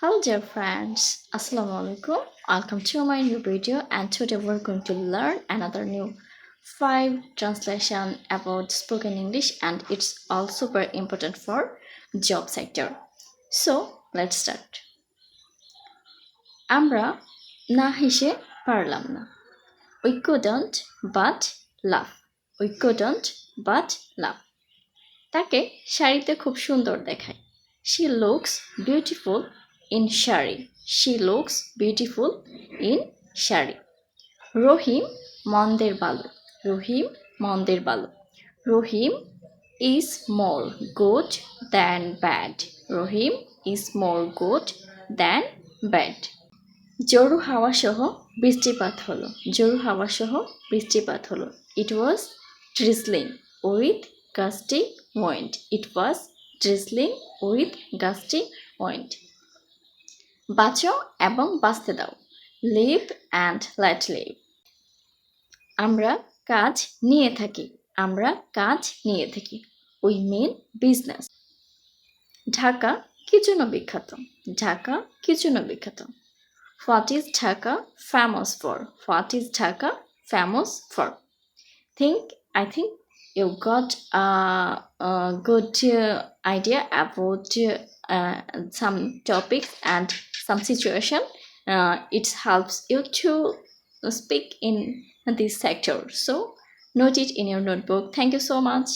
Hello dear friends, Assalamu alaikum. Welcome to my new video and today we're going to learn another new five translation about spoken English and it's also very important for job sector. So let's start. আমরা না হেসে পারলাম না We couldn't but laugh. We couldn't but laugh. তাকে শাড়িতে খুব সুন্দর দেখায় She looks beautiful in sari She looks beautiful in sari Rahim মন্দের বালু রহিম মন্দের বালু রহিম is more good than bad. Rahim is more good than bad. জোরু হাওয়া সহ বৃষ্টিপাত হলো। জোরু হাওয়া সহ বৃষ্টিপাত হলো। It was drizzling with gusty wind it was drizzling with gusty wind বাঁচো এবং বাঁচতে দাও। Live and let live. আমরা কাজ নিয়ে থাকি আমরা কাজ নিয়ে থাকি। We main business. ঢাকা কি জন্য বিখ্যাত ঢাকা কি জন্য বিখ্যাত। What is Dhaka famous for? What is Dhaka famous for? Think I think you got a, idea good some idea about some situation. Uh, it helps you to speak in this sector. So note it in your notebook. Thank you so much.